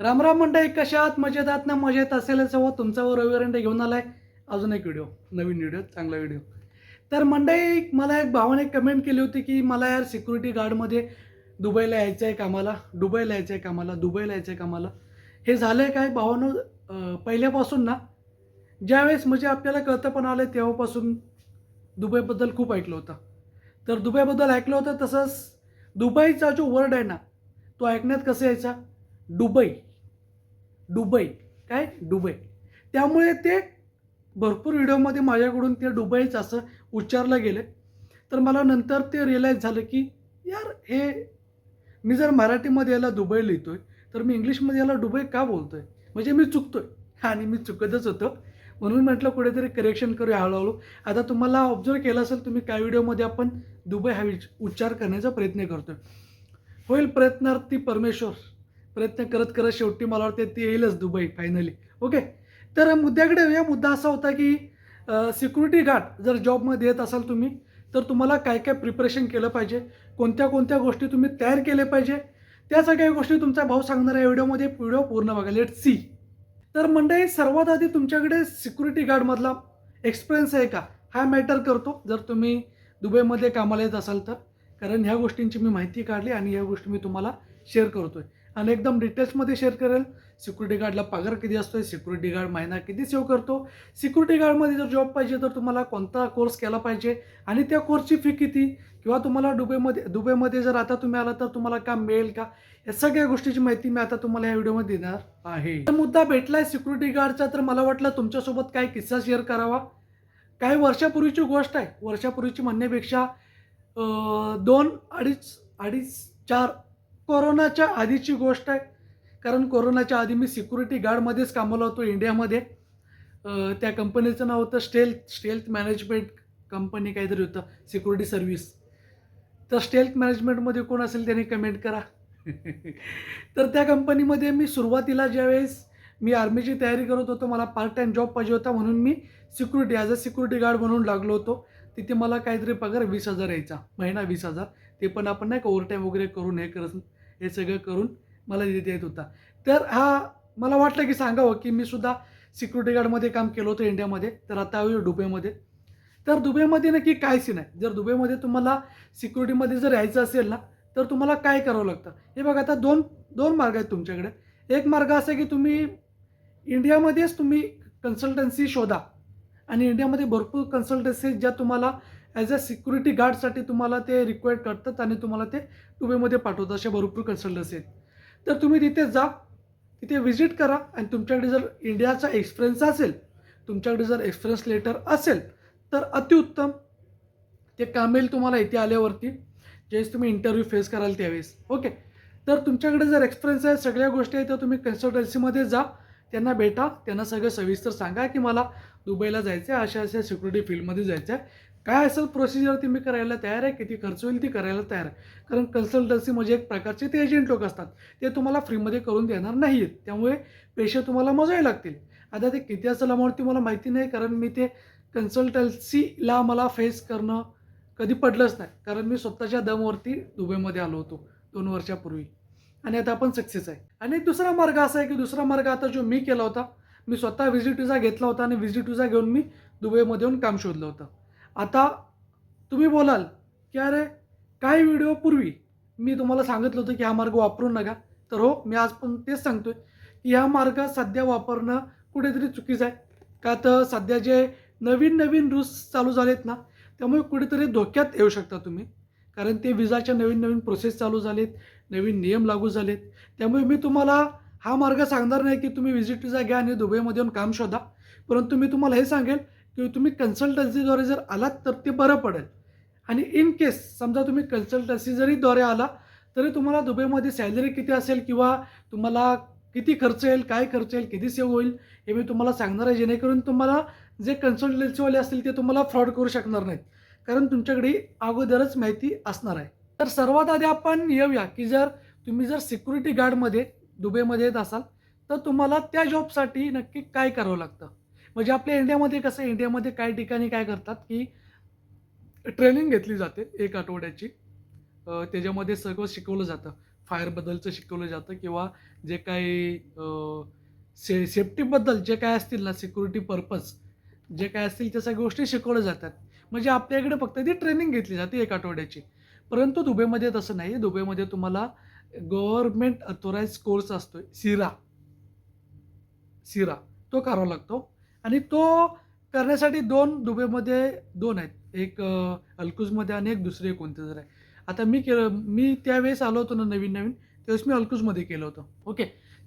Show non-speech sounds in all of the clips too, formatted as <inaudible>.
रामराम मंडळी कशात मजेत आहात? ना मजेत असेल हवं तुमच्यावर रविवारंडे घेऊन आलाय. अजून एक व्हिडिओ नवीन व्हिडिओ चांगला व्हिडिओ तर मंडळी मला एक भावाने कमेंट केली होती की मला यार सिक्युरिटी गार्डमध्ये दुबईला यायचं आहे कामाला दुबईला यायचं आहे कामाला दुबईला यायचं आहे कामाला. हे झालं आहे काय? भावानं पहिल्यापासून ना ज्यावेळेस म्हणजे आपल्याला कळतं पण आलं तेव्हापासून दुबईबद्दल खूप ऐकलं होतं. तर दुबईबद्दल ऐकलं होतं तसंच दुबईचा जो वर्ड आहे ना तो ऐकण्यात कसं यायचा? दुबई. दुबई. काय? दुबई. त्यामुळे ते भरपूर व्हिडिओमध्ये माझ्याकडून ते दुबईच असं उच्चारलं गेलं. तर मला नंतर ते रिअलाईज झालं की यार हे मी जर मराठीमध्ये याला दुबई लिहितो आहे तर मी इंग्लिशमध्ये याला दुबई का बोलतो आहे म्हणजे मी चुकतो आहे आणि मी चुकतच होतो. म्हणून म्हटलं कुठेतरी करेक्शन करूया हळूहळू. आता तुम्हाला ऑब्झर्व केलं असेल तुम्ही काय व्हिडिओमध्ये आपण दुबई हा विच- उच्चार करण्याचा प्रयत्न करतोय. होईल प्रयत्नार्थी परमेश्वर. प्रयत्न करत करत शेवटी मला वाटते ती येईलच दुबई फायनली ओके तर मुद्द्याकडे या मुद्दा असा होता की सिक्युरिटी गार्ड जर जॉबमध्ये येत असाल तुम्ही तर तुम्हाला काय काय प्रिपरेशन केलं पाहिजे? कोणत्या कोणत्या गोष्टी तुम्ही तयार केल्या पाहिजे? त्या सगळ्या गोष्टी तुमचा भाऊ सांगणार आहे. व्हिडिओमध्ये व्हिडिओ पूर्ण बघा. लेट सी तर मंडळी सर्वात आधी तुमच्याकडे सिक्युरिटी गार्डमधला एक्सपिरियन्स आहे का? हा मॅटर करतो. जर तुम्ही दुबईमध्ये कामाला येत असाल तर. कारण ह्या गोष्टींची मी माहिती काढली आणि ह्या गोष्टी मी तुम्हाला शेअर करतो आहे आणि एकदम डिटेल्समध्ये शेअर करेल. सिक्युरिटी गार्डला पगार किती असतोय सिक्युरिटी गार्ड महिना किती सेव्ह करतो. सिक्युरिटी गार्डमध्ये जर जॉब पाहिजे तर तुम्हाला कोणता कोर्स केला पाहिजे आणि त्या कोर्सची फी किती? किंवा तुम्हाला दुबईमध्ये दुबईमध्ये जर आता तुम्ही आला तर तुम्हाला काम मिळेल का? या सगळ्या गोष्टीची माहिती मी आता तुम्हाला या व्हिडिओमध्ये देणार आहे. तर मुद्दा भेटलाय सिक्युरिटी गार्डचा तर मला वाटलं तुमच्यासोबत काही किस्सा शेअर करावा. काही वर्षापूर्वीची गोष्ट आहे. वर्षापूर्वीची म्हणण्यापेक्षा दोन अडीच अडीच चार कोरोनाच्या आधीची गोष्ट आहे. कारण कोरोनाच्या आधी मी सिक्युरिटी गार्डमध्येच कामाला होतो इंडियामध्ये. त्या कंपनीचं नाव होतं स्टेल्थ स्टेल्थ मॅनेजमेंट कंपनी काहीतरी होतं सिक्युरिटी सर्व्हिस तर स्टेल्थ मॅनेजमेंटमध्ये कोण असेल त्याने कमेंट करा. तर त्या कंपनीमध्ये मी सुरुवातीला ज्यावेळेस मी आर्मीची तयारी करत होतो मला पार्ट टाईम जॉब पाहिजे होता म्हणून मी security as a security guard म्हणून लागलो होतो. तिथे मला काहीतरी पगार वीस हजार यायचा महिना वीस हजार. ते पण आपण नाही का ओव्हरटाईम वगैरे करून हे करत हे सगळं करून मला तिथे येत होता. तर हा मला वाटलं की सांगावं की मी सुद्धा सिक्युरिटी गार्डमध्ये काम केलं होतं इंडियामध्ये तर आता येऊ दुबईमध्ये. तर दुबईमध्ये नक्की काय सीन आहे जर दुबईमध्ये तुम्हाला सिक्युरिटीमध्ये जर यायचं असेल ना तर तुम्हाला काय करावं लागतं? हे बघा आता दोन दोन मार्ग आहेत तुमच्याकडे. एक मार्ग असा की तुम्ही इंडियामध्येच तुम्ही कन्सल्टन्सी शोधा. आणि इंडियामध्ये भरपूर कन्सल्टन्सी ज्या तुम्हाला ॲज अ सिक्युरिटी गार्डसाठी तुम्हाला ते रिक्वायर्ड करतात आणि तुम्हाला ते दुबईमध्ये पाठवतात अशा भरपूर कन्सल्टन्सी आहेत. तर तुम्ही तिथे जा तिथे व्हिजिट करा आणि तुमच्याकडे जर इंडियाचा एक्सपिरियन्स असेल तुमच्याकडे जर एक्सपिरियन्स लेटर असेल तर अतिउत्तम. ते काम येईल तुम्हाला इथे आल्यावरती ज्यावेळेस तुम्ही इंटरव्ह्यू फेस कराल त्यावेळेस. ओके तर तुमच्याकडे जर एक्सपिरियन्स आहे सगळ्या गोष्टी आहेत तर तुम्ही कन्सल्टन्सीमध्ये जा त्यांना भेटा त्यांना सगळं सविस्तर सांगा की मला दुबईला जायचं आहे अशा अशा सिक्युरिटी फील्डमध्ये जायचं आहे काय असेल प्रोसिजर ती मी करायला तयार आहे? किती खर्च होईल ती करायला तयार आहे. कारण कन्सल्टन्सी म्हणजे एक प्रकारचे ते एजंट लोक असतात. ते तुम्हाला फ्रीमध्ये करून देणार नाही आहेत त्यामुळे पैसे तुम्हाला मोजावे लागतील. आता ते किती असेल अमाऊंट ती मला माहिती नाही कारण मी ते कन्सल्टन्सीला मला फेस करणं कधी पडलंच नाही. कारण मी स्वतःच्या दमवरती दुबईमध्ये आलो होतो दोन वर्षापूर्वी. आणि आता आपण सक्सेस आहे. आणि दुसरा मार्ग असा आहे की दुसरा मार्ग आता जो मी केला होता मी स्वतः व्हिजिट विजा घेतला होता आणि व्हिजिट विजा घेऊन मी दुबईमध्ये येऊन काम शोधलं होतं. आता तुम्ही बोलाल की अरे काही व्हिडिओपूर्वी मी तुम्हाला सांगितलं होतं की हा मार्ग वापरू नका. तर हो मी आज पण तेच सांगतोय की हा मार्ग सध्या वापरणं कुठेतरी चुकीचं आहे. का तर सध्या जे नवीन नवीन रूल्स चालू झालेत ना त्यामुळे कुठेतरी धोक्यात येऊ शकता तुम्ही. कारण ते विजाच्या नवीन नवीन प्रोसेस चालू झालेत नवीन नियम लागू झालेत. त्यामुळे मी तुम्हाला हा मार्ग सांगणार नाही की तुम्ही व्हिजिट विजा घ्या आणि दुबईमध्ये येऊन काम शोधा. परंतु मी तुम्हाला हे सांगेल किंवा तुम्ही कन्सल्टन्सीद्वारे जर आलात तर ते बरं पडेल. आणि इन केस समजा तुम्ही कन्सल्टन्सी जरी द्वारे आला तरी तुम्हाला दुबईमध्ये सॅलरी किती असेल किंवा तुम्हाला किती खर्च येईल काय खर्च येईल किती सेव्ह होईल हे मी तुम्हाला सांगणार आहे. जेणेकरून तुम्हाला जे कन्सल्टन्सीवाले असतील ते तुम्हाला फ्रॉड करू शकणार नाहीत. कारण तुमच्याकडे अगोदरच माहिती असणार आहे. तर सर्वात आधी आपण येऊया की जर तुम्ही जर सिक्युरिटी गार्डमध्ये दुबईमध्ये येत असाल तर तुम्हाला त्या जॉबसाठी नक्की काय करावं लागतं? म्हणजे आपल्या इंडियामध्ये कसं आहे, इंडियामध्ये काही ठिकाणी काय करतात की ट्रेनिंग घेतली जाते एक आठवड्याची. त्याच्यामध्ये सगळं शिकवलं जातं. फायरबद्दलचं शिकवलं जातं किंवा जे काही से सेफ्टीबद्दल जे काय असतील ना सिक्युरिटी पर्पज जे काय असतील त्या सगळ्या गोष्टी शिकवल्या जातात. म्हणजे आपल्याकडे फक्त ती ट्रेनिंग घेतली जाते एक आठवड्याची. परंतु दुबईमध्ये तसं नाही. दुबईमध्ये तुम्हाला गव्हर्नमेंट अथोराईज कोर्स असतो सिरा. सिरा. तो करावा लागतो. आणि तो करण्यासाठी दोन दुबईमध्ये दोन आहेत. एक अल्कुजमध्ये आणि एक दुसरे कोणते जर आहे आता मी केलं मी त्यावेळेस आलो होतो ना नवीन नवीन त्यावेळेस मी अल्कुजमध्ये केलं होतं. ओके.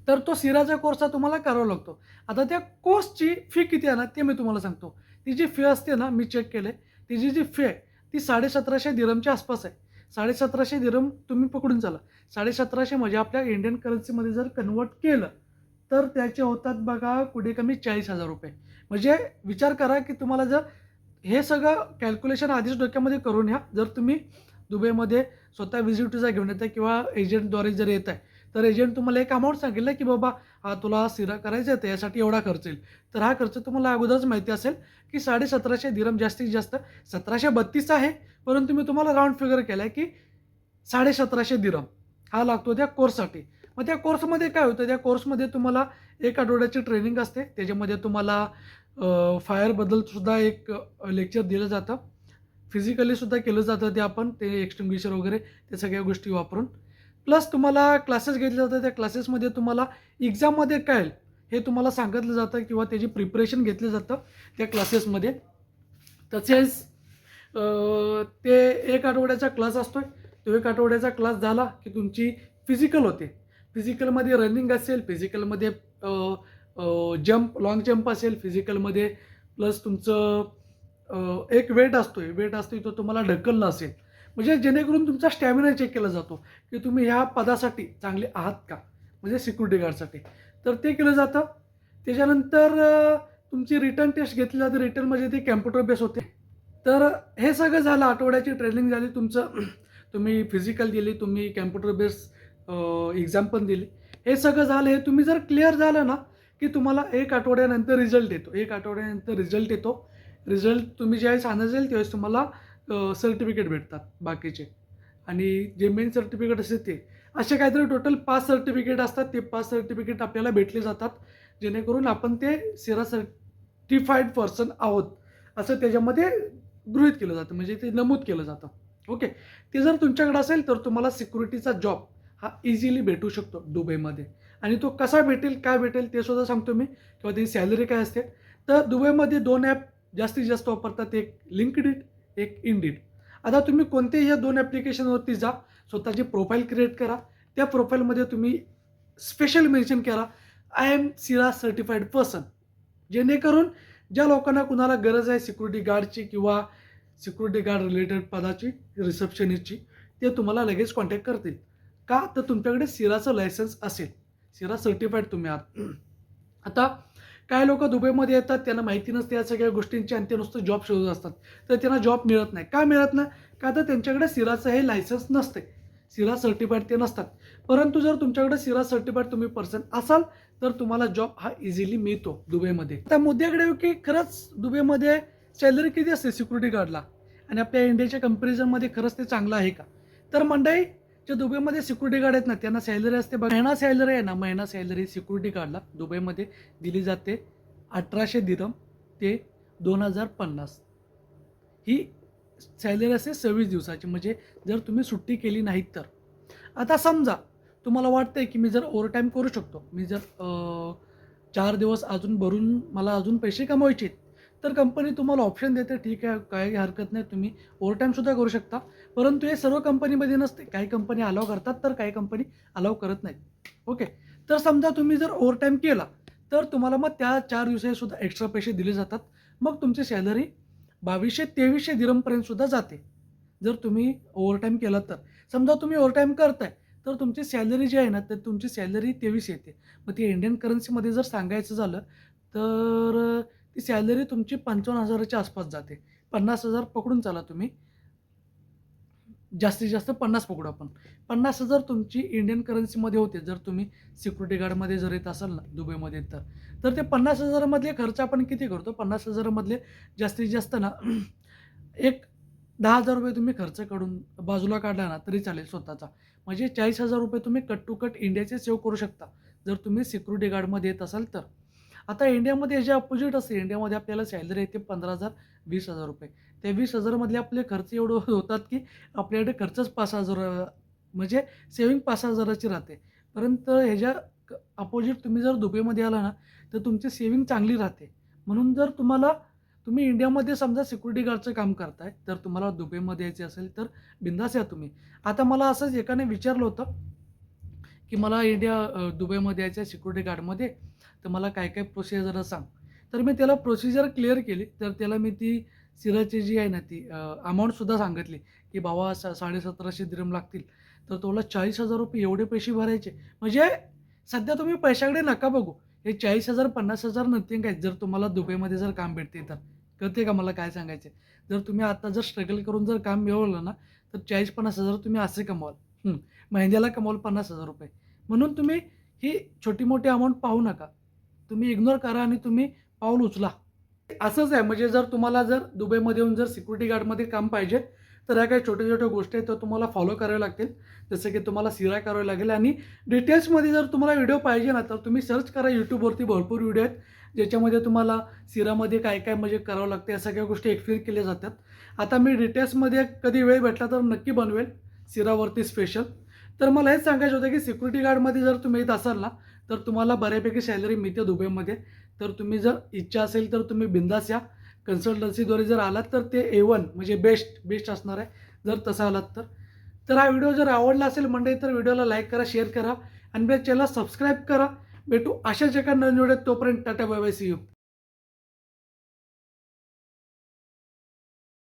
तर तो सिराचा कोर्स हा तुम्हाला करावा लागतो. आता त्या कोर्सची फी किती आहे ना ते मी तुम्हाला सांगतो. ती जी फी असते ना मी चेक केले तिची जी फी आहे ती साडेसतराशे दिरमच्या आसपास आहे. साडेसतराशे दिरम तुम्ही पकडून चाला. साडेसतराशे म्हणजे आपल्या इंडियन करन्सीमध्ये जर कन्वर्ट केलं तर त्याचे होतात बघा कुठे कमी चाळीस हजार रुपये. म्हणजे विचार करा की तुम्हाला जर हे सगळं कॅल्क्युलेशन आधीच डोक्यामध्ये करून या जर तुम्ही दुबईमध्ये स्वतः व्हिजिट घेऊन घेऊन आहे किंवा एजंटद्वारे जर येत आहे तर एजंट तुम्हाला एक अमाऊंट सांगितलं की बाबा हा तुला सिरा करायचा आहे तर यासाठी एवढा खर्च येईल. तर हा खर्च तुम्हाला अगोदरच माहिती असेल की साडे सतराशे दिरम जास्तीत जास्त सतराशे बत्तीस आहे. परंतु मी तुम्हाला राऊंड फिगर केला आहे की साडे सतराशे दिरम हा लागतो त्या कोर्ससाठी मग त्या कोर्समध्ये काय होतं? त्या कोर्समध्ये तुम्हाला एक आठवड्याची ट्रेनिंग असते. त्याच्यामध्ये तुम्हाला फायरबद्दलसुद्धा एक लेक्चर दिलं जातं. फिजिकलीसुद्धा केलं जातं ते आपण ते एक्स्टिंग्विशर वगैरे ते सगळ्या गोष्टी वापरून. प्लस तुम्हाला क्लासेस घेतले जातात त्या क्लासेसमध्ये तुम्हाला एक्झाममध्ये काय हे तुम्हाला सांगितलं जातं किंवा त्याची प्रिपरेशन घेतलं जातं त्या क्लासेसमध्ये तसेच ते एक आठवड्याचा क्लास असतो तो एक आठवड्याचा क्लास झाला की तुमची फिजिकल होते. फिजिकलमध्ये रनिंग असेल फिजिकलमध्ये जंप लॉंग जंप असेल फिजिकलमध्ये प्लस तुमचं एक वेट असतो आहे वेट असतो तो तुम्हाला ढकलणं असेल. म्हणजे जेणेकरून तुमचा स्टॅमिना चेक केला जातो की तुम्ही ह्या पदासाठी चांगले आहात का? म्हणजे सिक्युरिटी गार्डसाठी तर ते केलं जातं. त्याच्यानंतर तुमची रिटर्न टेस्ट घेतली जाते. रिटर्नमध्ये ती कॅम्प्युटर बेस होते. तर हे सगळं झालं. आठवड्याची ट्रेनिंग झाली. तुमचं <clears throat> तुम्ही फिजिकल दिली. तुम्ही कॅम्प्युटर बेस एक्झाम पण दिली. हे सगळं झालं. हे तुम्ही जर क्लिअर झालं ना की तुम्हाला एक आठवड्यानंतर रिझल्ट येतो. एक आठवड्यानंतर रिझल्ट येतो. रिझल्ट तुम्ही ज्यावेळेस आणत जाईल त्यावेळेस तुम्हाला सर्टिफिकेट भेटतात बाकीचे. आणि जे मेन सर्टिफिकेट असते ते. असे काहीतरी टोटल पाच सर्टिफिकेट असतात. ते पाच सर्टिफिकेट आपल्याला भेटले जातात. जेणेकरून आपण ते सिरा सर्टिफाईड पर्सन आहोत. असं त्याच्यामध्ये गृहित केलं जातं. म्हणजे ते नमूद केलं जातं. ओके? ते जर तुमच्याकडे असेल तर तुम्हाला सिक्युरिटीचा जॉब हा इझिली भेटू शकतो दुबईमध्ये. आणि तो कसा भेटेल काय भेटेल ते सुद्धा सांगतो मी. किंवा त्याची सॅलरी काय असते. तर दुबईमध्ये दोन ॲप जास्तीत जास्त वापरतात. एक लिंकडिट एक इंडिट आता तुम्ही कोणत्याही या दोन ॲप्लिकेशनवरती जा. स्वतःची प्रोफाईल क्रिएट करा. त्या प्रोफाईलमध्ये तुम्ही स्पेशल मेन्शन करा. I am CIRA certified person जेणेकरून ज्या लोकांना कुणाला गरज आहे सिक्युरिटी गार्डची किंवा सिक्युरिटी गार्ड रिलेटेड पदाची रिसेप्शनिस्टची ते तुम्हाला लगेच कॉन्टॅक्ट करतील. का? तर तुमच्याकडे सिराचं लायसन्स असेल. सिरा सर्टिफाईड तुम्ही आहात. आता काय लोक दुबईमध्ये येतात त्यांना माहिती नसते या सगळ्या गोष्टींची आणि ते नुसतं जॉब शोधत असतात. तर त्यांना जॉब मिळत नाही. का मिळत नाही? का तर त्यांच्याकडे सिराचं हे लायसन्स नसते सिरा सर्टिफाईड ते नसतात. परंतु जर तुमच्याकडे सिरा सर्टिफाईड तुम्ही पर्सन असाल तर तुम्हाला जॉब हा इझिली मिळतो दुबईमध्ये. आता मुद्द्याकडे येऊ की खरंच दुबईमध्ये सॅलरी किती असते सिक्युरिटी गार्डला आणि आपल्या इंडियाच्या कम्पॅरिझनमध्ये खरंच ते चांगलं आहे का? तर मंडळी जे दुबईमध्ये सिक्युरिटी गार्ड आहेत ना त्यांना सॅलरी असते. बघ महिना सॅलरी आहे ना महिना सॅलरी सिक्युरिटी गार्डला दुबईमध्ये दिली जाते. अठराशे दिरम ते दोन हजार पन्नास. ही सॅलरी असते सव्वीस दिवसाची. म्हणजे जर तुम्ही सुट्टी केली नाहीत तर. आता समजा तुम्हाला वाटतंय की मी जर ओव्हरटाईम करू शकतो. मी जर चार दिवस अजून भरून मला अजून पैसे कमवायचे आहेत, तर कंपनी तुम्हाला ऑप्शन देते. ठीक आहे काही हरकत नाही. तुम्ही ओव्हरटाईमसुद्धा करू शकता. परंतु हे सर्व कंपनीमध्ये नसते. काही कंपनी अलाव करतात तर काही कंपनी अलाव करत नाहीत. ओके तर समजा तुम्ही जर ओव्हरटाईम केला तर तुम्हाला मग त्या चार दिवसाचे सुद्धा एक्स्ट्रा पैसे दिले जातात. मग तुमची सॅलरी बावीसशे तेवीसशे दिरमपर्यंतसुद्धा जाते. जर तुम्ही ओव्हरटाईम केला तर. समजा तुम्ही ओव्हरटाईम करताय तर तुमची सॅलरी जी आहे ना तर तुमची सॅलरी तेवीस येते. मग ती इंडियन करन्सीमध्ये जर सांगायचं झालं तर ती सॅलरी तुमची पंचावन्न हजाराच्या आसपास जाते. पन्नास हजार पकडून चाला तुम्ही. जास्तीत जास्त पन्नास पकडू आपण. पन्नास हजार तुमची इंडियन करन्सीमध्ये होते जर तुम्ही सिक्युरिटी गार्डमध्ये जर येत असाल ना दुबईमध्ये तर. तर ते पन्नास हजारामधले खर्च आपण किती करतो? पन्नास हजारामधले जास्तीत जास्त ना <clears throat> एक दहा हजार रुपये तुम्ही खर्च काढून बाजूला काढला ना तरी चालेल स्वतःचा. म्हणजे चाळीस हजार रुपये तुम्ही कट टू कट इंडियाचे सेव्ह करू शकता. जर तुम्ही सिक्युरिटी गार्डमध्ये येत असाल तर. आता इंडियामध्ये याच्या अपोजिट असते इंडियामध्ये आपल्याला सॅलरी येते पंधरा हजार वीस हजार रुपये. त्या वीस हजारमधले आपले खर्च एवढं <laughs> होतात की आपल्याकडे खर्चच पाच हजार म्हणजे सेविंग पाच हजाराची राहते. परंतु ह्याच्या अपोजिट तुम्ही जर दुबईमध्ये आला ना तर तुमची सेविंग चांगली राहते. म्हणून जर तुम्हाला तुम्ही इंडियामध्ये समजा सिक्युरिटी गार्डचं काम करताय तर तुम्हाला दुबईमध्ये यायचे असेल तर बिंदास या तुम्ही. आता मला असंच एकाने विचारलं होतं की मला इंडिया दुबईमध्ये यायचं आहे सिक्युरिटी गार्डमध्ये तर मला काय काय प्रोसिजर सांग. तर मी त्याला प्रोसिजर क्लिअर केली. तर त्याला मी ती सिराची जी आहे ना ती अमाऊंटसुद्धा सांगितली की बाबा सा साडेसतराशे दिरम लागतील. तर तुला चाळीस हजार रुपये एवढे पैसे भरायचे. म्हणजे सध्या तुम्ही पैशाकडे नका बघू. हे चाळीस हजार पन्नास हजार नथिंग आहेत जर तुम्हाला दुबईमध्ये जर काम भेटते तर. कळते का मला काय सांगायचे जर तुम्ही आता जर स्ट्रगल करून जर काम मिळवलं ना तर चाळीस पन्नास हजार तुम्ही असे कमवाल. महिन्याला कमवाल पन्नास हजार रुपये. म्हणून तुम्ही ही छोटी मोठी अमाऊंट पाहू नका. तुम्ही इग्नोर करा आणि तुम्ही पाऊल उचला. असंच आहे म्हणजे जर तुम्हाला जर दुबईमध्ये येऊन जर सिक्युरिटी गार्डमध्ये काम पाहिजे तर ह्या काही छोट्या छोट्या गोष्टी आहेत त्या तुम्हाला फॉलो कराव्या लागतील. जसं की तुम्हाला सिरा करावी लागेल आणि डिटेल्समध्ये जर तुम्हाला व्हिडिओ पाहिजे ना तर तुम्ही सर्च करा यूट्यूबवरती भरपूर व्हिडिओ आहेत ज्याच्यामध्ये तुम्हाला सिरामध्ये काय काय म्हणजे करावं लागतं या सगळ्या गोष्टी एक्सप्लेन केल्या जातात. आता मी डिटेल्समध्ये कधी वेळ भेटला तर नक्की बनवेल सिरावरती स्पेशल तर मला हेच सांगायचं होतं की सिक्युरिटी गार्डमध्ये जर तुम्ही येत असाल ना तर तुम्हाला बऱ्यापैकी सॅलरी मिळते दुबईमध्ये. तर तुम्ही जर इच्छा असेल तर तुम्ही बिंदास या. कन्सल्टन्सीद्वारे जर आलात तर ते ए वन म्हणजे बेस्ट बेस्ट असणार आहे. जर तसा आलात तर. तर हा व्हिडिओ जर आवडला असेल मंडळी तर व्हिडिओला लाईक करा शेअर करा. आणि माझ्या चॅनल सबस्क्राईब करा. भेटू अशाच एका नवीन व्हिडिओ तोपर्यंत ta-ta bye bye see you